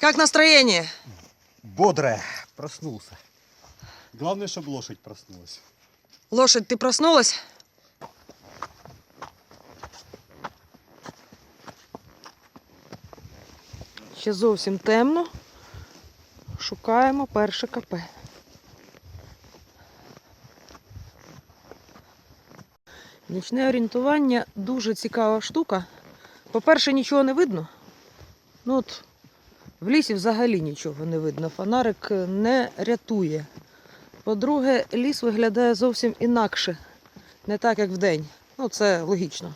Как настроение? Бодрое. Проснулся. Главное, чтобы лошадь проснулась. Лошадь, ты проснулась? Ще зовсім темно. Шукаємо перше КП. Нічне орієнтування дуже цікава штука. По-перше, нічого не видно. Ну от в лісі взагалі нічого не видно. Фонарик е, не рятує. По-друге, ліс виглядає зовсім інакше, не так, як вдень. Ну, це логічно.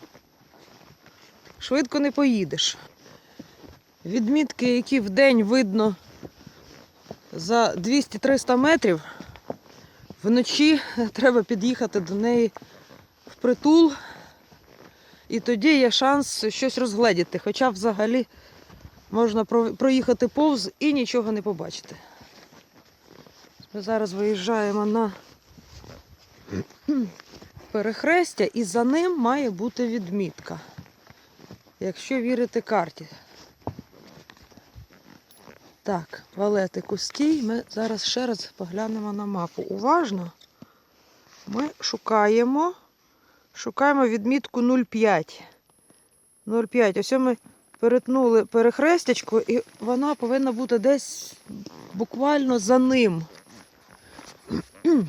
Швидко не поїдеш. Відмітки, які вдень видно за 200-300 метрів, вночі треба під'їхати до неї впритул, і тоді є шанс щось розгледіти. Хоча взагалі можна проїхати повз і нічого не побачити. Ми зараз виїжджаємо на перехрестя, і за ним має бути відмітка, якщо вірити карті. Так, валетику стій. Ми зараз ще раз поглянемо на мапу. Уважно. Ми шукаємо, шукаємо відмітку 0,5. 0,5. Ось ми перетнули перехрестячко, і вона повинна бути десь буквально за ним.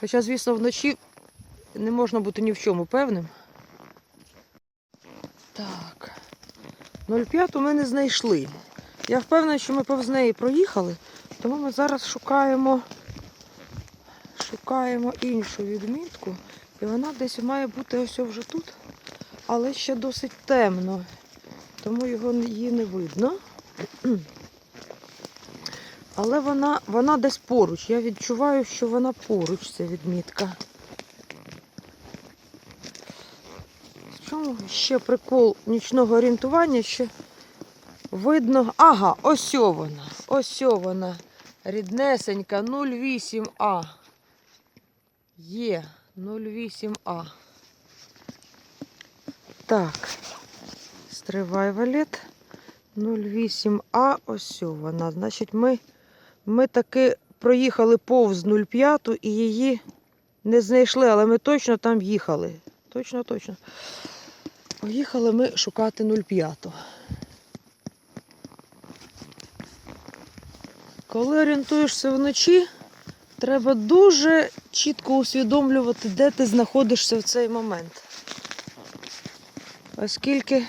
Хоча, звісно, вночі не можна бути ні в чому певним. Так. 0,5 ми не знайшли. Я впевнена, що ми повз неї проїхали, тому ми зараз шукаємо, шукаємо іншу відмітку. І вона десь має бути ось вже тут, але ще досить темно, тому його, її не видно. Але вона, вона десь поруч. Я відчуваю, що вона поруч, ця відмітка. Чому ще прикол нічного орієнтування? Що видно. Ага, ось вона. Ось вона. Ріднесенька 08А. Є 08А. Так. Стривай валет. 08А, ось вона. Значить, ми, ми таки проїхали повз 05 і її не знайшли, але ми точно там їхали. Точно, точно. Поїхали ми шукати 05. Коли орієнтуєшся вночі, треба дуже чітко усвідомлювати, де ти знаходишся в цей момент. Оскільки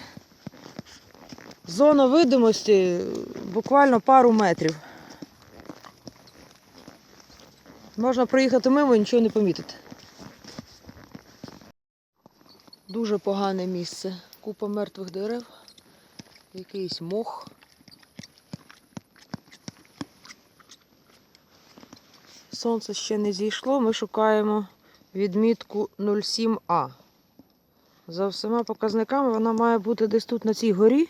Зона видимості буквально пару метрів. Можна проїхати мимо і нічого не помітити. Дуже погане місце. Купа мертвих дерев, якийсь мох. Сонце ще не зійшло, ми шукаємо відмітку 07А. За всіма показниками вона має бути десь тут на цій горі.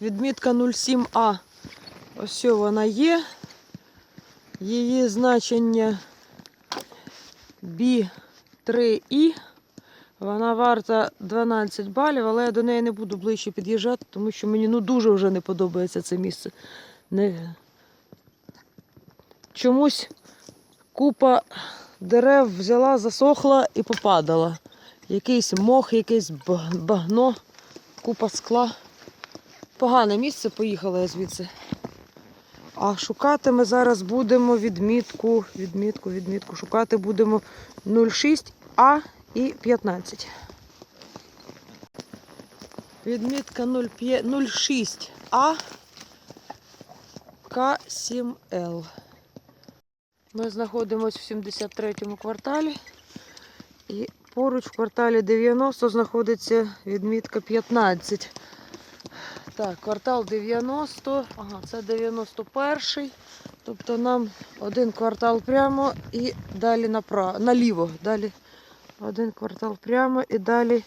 Відмітка 07А. Ось вона є. Її значення B3I. Вона варта 12 балів, але я до неї не буду ближче під'їжджати, тому що мені ну, дуже вже не подобається це місце. Не... Чомусь купа дерев взяла, засохла і попадала. Якийсь мох, якесь багно, купа скла. Погане місце, поїхала я звідси. А шукати ми зараз будемо відмітку, відмітку, відмітку. Шукати будемо 06А і 15. Відмітка 06А К7Л. Ми знаходимося в 73-му кварталі. І поруч в кварталі 90 знаходиться відмітка 15. Так, квартал 90, ага, це 91. Тобто нам один квартал прямо і далі направо, наліво. Далі один квартал прямо і далі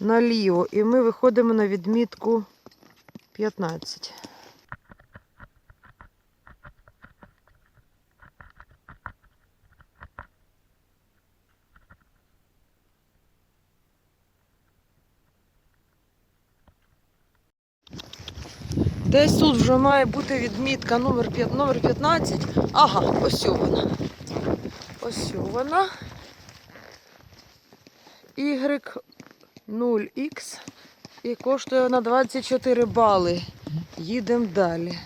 наліво. І ми виходимо на відмітку 15. Десь тут вже має бути відмітка номер, п'ят- номер 15. Ага, ось вона. Ось вона. Y0X. І коштує вона 24 бали. Їдемо далі.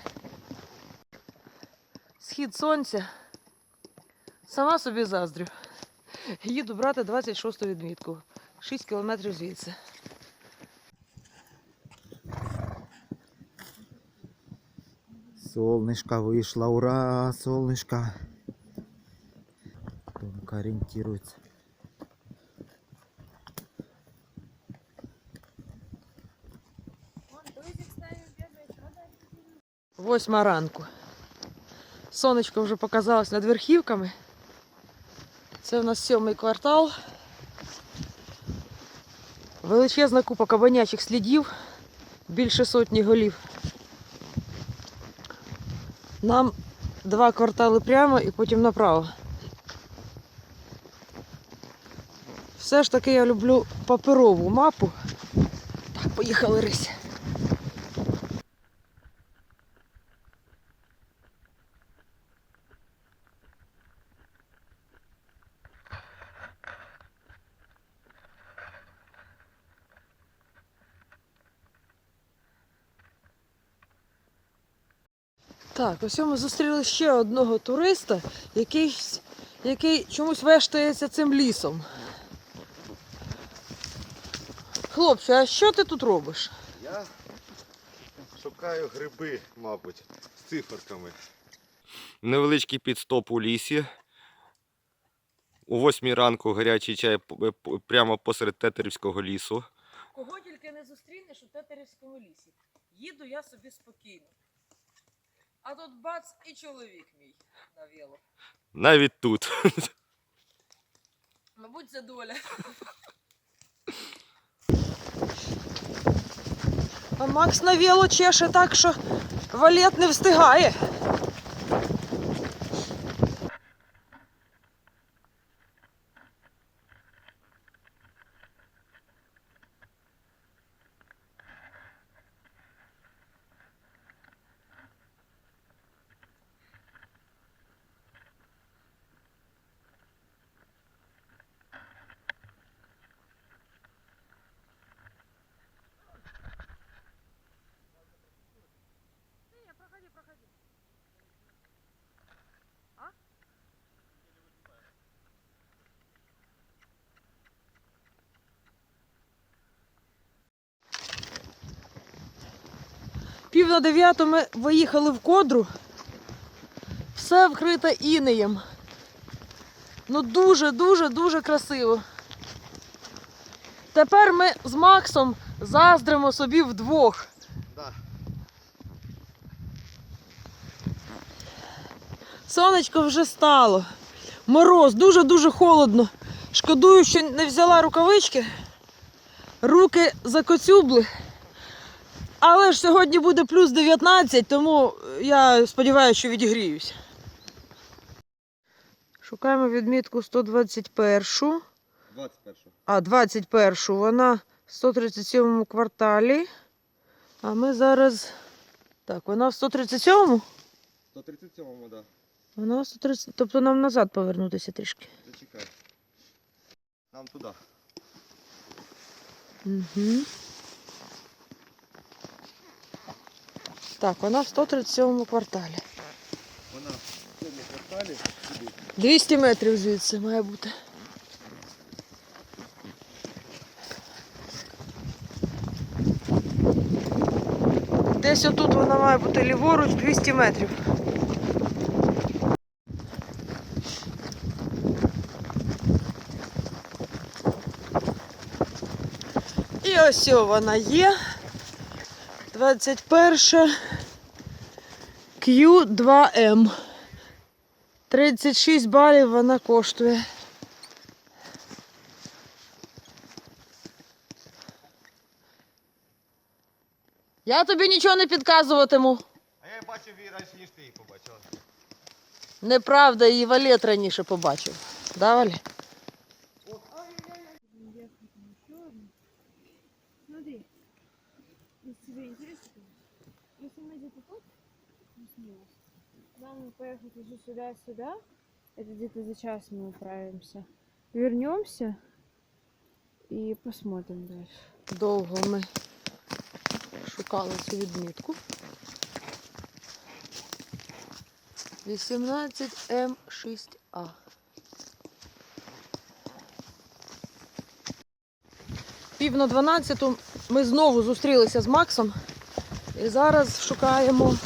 Схід сонця. Сама собі заздрю. Їду брати 26-ту відмітку. 6 кілометрів звідси. Солнышко вышло, ура, солнышко. Тонко ориентируется. Восьма ранку. Сонечко вже показалось над верхівками. Це в нас сьомий квартал. Величезна купа кабанячих слідів, більше сотні голів. Нам два квартали прямо і потім направо. Все ж таки я люблю паперову мапу. Так, поїхали рись. Так, ось ми зустріли ще одного туриста, який, який чомусь вештається цим лісом. Хлопче, а що ти тут робиш? Я шукаю гриби, мабуть, з циферками. Невеличкий підстоп у лісі. О восьмій ранку гарячий чай прямо посеред Тетерівського лісу. Кого тільки не зустрінеш у Тетерівському лісі. Їду я собі спокійно. А тут бац і чоловік мій на вело. Навіть тут. Мабуть, це доля. А Макс на вело чеше так, що валет не встигає. Пів на дев'яту ми виїхали в кодру. Все вкрите інеєм. Ну дуже, дуже, дуже красиво. Тепер ми з Максом заздримо собі вдвох. Да. Сонечко вже стало. Мороз, дуже-дуже холодно. Шкодую, що не взяла рукавички. Руки закоцюбли. Але ж сьогодні буде плюс 19, тому я сподіваюся, що відігріюсь. Шукаємо відмітку 121. 21. А, 21. Вона в 137 кварталі. А ми зараз. Так, вона в 137-му? 137-му, да. Вона в 130. Тобто нам назад повернутися трішки. Зачекай. Нам туди. Угу. Так, вона в 137 кварталі. Вона в цьому кварталі. 200 метрів звідси має бути. Десь отут вона має бути ліворуч 200 метрів. І ось вона є. 21 Q2M. 36 балів вона коштує. Я тобі нічого не підказуватиму. А я бачив її раніше, ніж ти її побачила. Неправда, її валет раніше побачив. Да, Валя? Сюда-сюда, это где-то за час мы управимся. Вернемся и посмотрим дальше. Довго ми шукали цю відмітку. 18М6А. Пів на 12 ми знову зустрілися з Максом і зараз шукаємо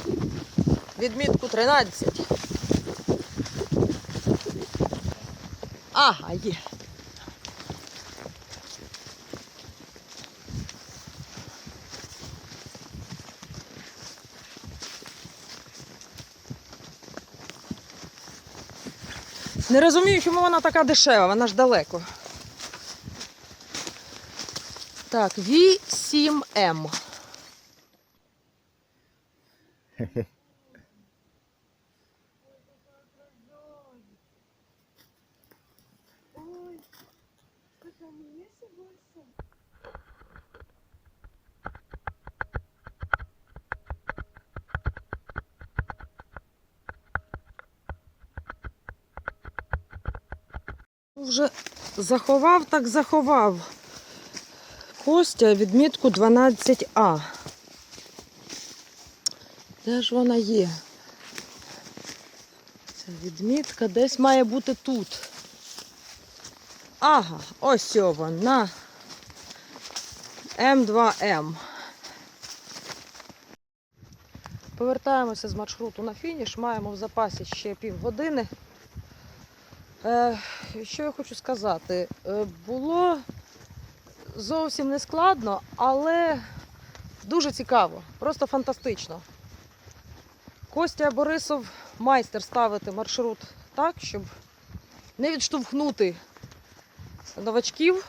відмітку 13. Ага, є. Не розумію, чому вона така дешева, вона ж далеко. Так, V7M. Вже заховав, так заховав. Костя відмітку 12А. Де ж вона є? Ця відмітка десь має бути тут. Ага, ось вона. М2М. Повертаємося з маршруту на фініш. Маємо в запасі ще півгодини. Е, що я хочу сказати? Е, було зовсім не складно, але дуже цікаво, просто фантастично. Костя Борисов майстер ставити маршрут так, щоб не відштовхнути новачків,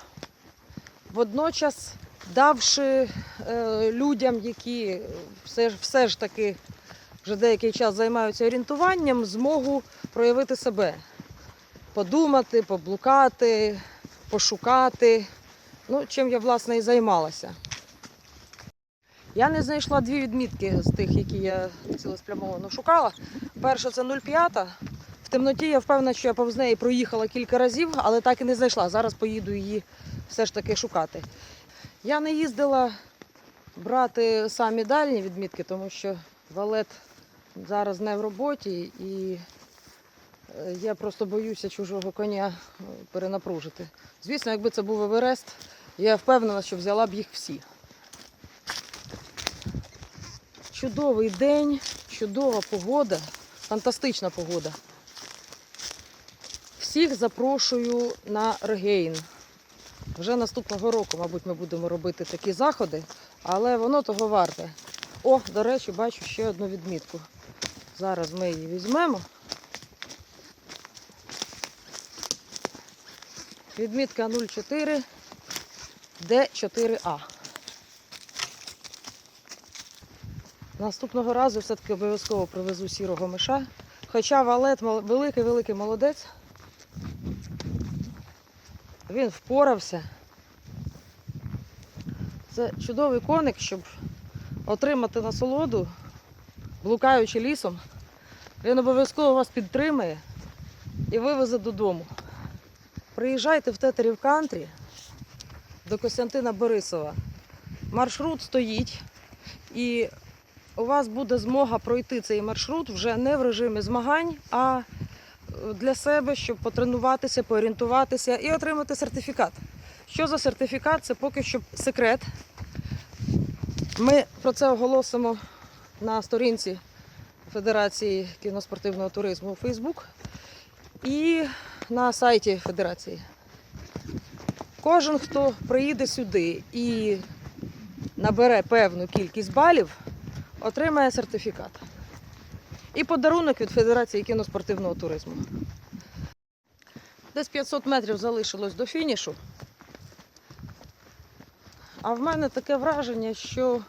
водночас давши е, людям, які все, ж- все ж таки вже деякий час займаються орієнтуванням, змогу проявити себе подумати, поблукати, пошукати. Ну, чим я, власне, і займалася. Я не знайшла дві відмітки з тих, які я цілеспрямовано шукала. Перша це 0,5. В темноті я впевнена, що я повз неї проїхала кілька разів, але так і не знайшла. Зараз поїду її все ж таки шукати. Я не їздила брати самі дальні відмітки, тому що валет зараз не в роботі і Я просто боюся чужого коня е, перенапружити. Звісно, якби це був Еверест, я впевнена, що взяла б їх всі. Чудовий день, чудова погода, фантастична погода. Всіх запрошую на регейн. Вже наступного року, мабуть, ми будемо робити такі заходи, але воно того варте. О, до речі, бачу ще одну відмітку. Зараз ми її візьмемо. Відмітка 04 Д4А. Наступного разу все-таки обов'язково привезу сірого миша. Хоча валет великий-великий молодець. Він впорався. Це чудовий коник, щоб отримати насолоду, блукаючи лісом. Він обов'язково вас підтримає і вивезе додому. Приїжджайте в Тетерів Кантрі до Костянтина Борисова. Маршрут стоїть, і у вас буде змога пройти цей маршрут вже не в режимі змагань, а е, для себе, щоб потренуватися, поорієнтуватися і отримати сертифікат. Що за сертифікат? Це поки що секрет. Ми про це оголосимо на сторінці Федерації кіноспортивного туризму у Фейсбук і на сайті Федерації. Кожен, хто приїде сюди і набере певну кількість балів, отримає сертифікат. І подарунок від Федерації кіноспортивного туризму. Десь 500 метрів залишилось до фінішу. А в мене таке враження, що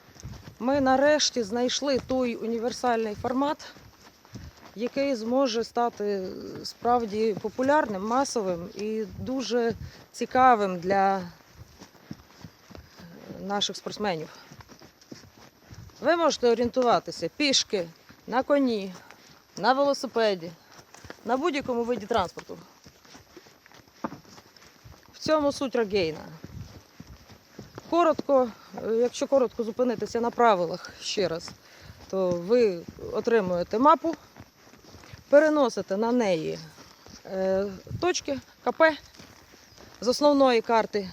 ми нарешті знайшли той універсальний формат, який зможе стати справді популярним, масовим і дуже цікавим для наших спортсменів. Ви можете орієнтуватися пішки, на коні, на велосипеді, на будь-якому виді транспорту. В цьому суть рогейна. Коротко, якщо коротко зупинитися на правилах ще раз, то ви отримуєте мапу, переносите на неї е, точки КП з основної карти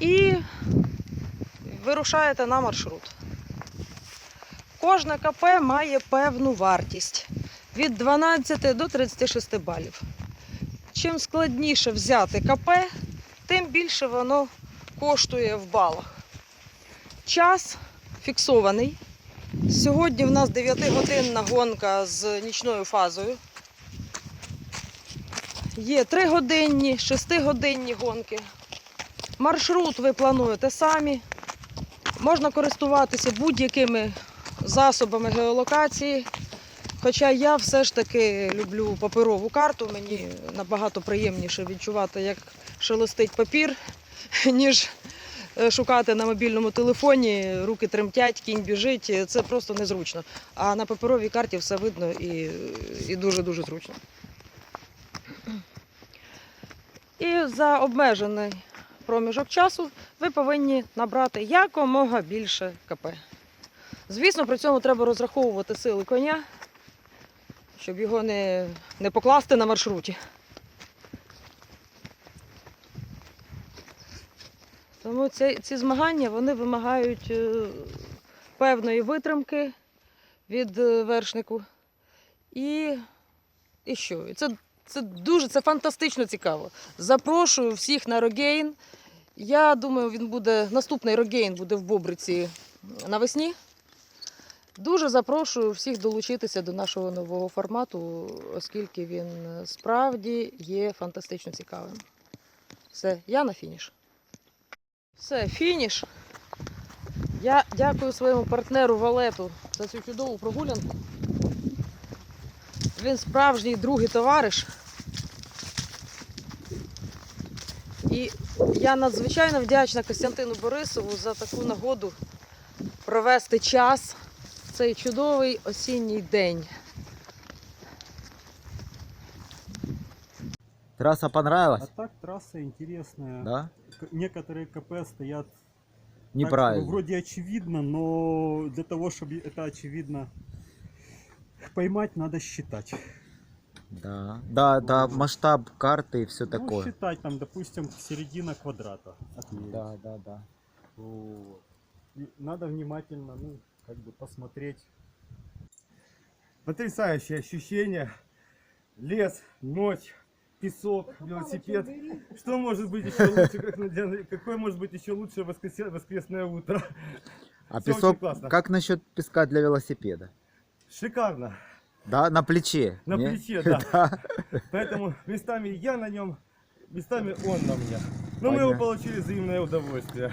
і вирушаєте на маршрут. Кожне КП має певну вартість від 12 до 36 балів. Чим складніше взяти КП, тим більше воно коштує в балах. Час фіксований. Сьогодні в нас 9-годинна гонка з нічною фазою. Є 3-годинні, 6-годинні гонки. Маршрут ви плануєте самі. Можна користуватися будь-якими засобами геолокації. Хоча я все ж таки люблю паперову карту, мені набагато приємніше відчувати, як шелестить папір, ніж шукати на мобільному телефоні, руки тремтять, кінь біжить. Це просто незручно. А на паперовій карті все видно і, і дуже-дуже зручно. І за обмежений проміжок часу ви повинні набрати якомога більше КП. Звісно, при цьому треба розраховувати сили коня, щоб його не, не покласти на маршруті. Тому ці, ці змагання вони вимагають е, певної витримки від е, вершнику. І, і що? Це, це дуже це фантастично цікаво. Запрошую всіх на Рогейн. Я думаю, він буде наступний Рогейн буде в Бобриці навесні. Дуже запрошую всіх долучитися до нашого нового формату, оскільки він е, справді є фантастично цікавим. Все, я на фініш. Все, фініш. Я дякую своєму партнеру Валету за цю чудову прогулянку. Він справжній другий товариш. І я надзвичайно вдячна Костянтину Борисову за таку нагоду провести час в цей чудовий осінній день. Трасса понравилась? А так трасса интересная. Да? Некоторые КП стоят так, Неправильно. вроде очевидно, но для того, чтобы это очевидно поймать, надо считать. Да. Да, да, Вот. масштаб карты и все Ну, такое. считать там, допустим, середина квадрата. отмерить. Да, да, да. Вот. И надо внимательно, ну, как бы посмотреть. Потрясающее ощущение. Лес, ночь, песок, велосипед. Что может быть еще лучше? как Какое может быть еще лучше воскресе- воскресное утро? А очень песок, классно. как насчет песка для велосипеда? Шикарно. Да, на плече. На не? плече, да. Поэтому местами я на нем, местами он на мне. Но мы его Понятно. получили взаимное удовольствие.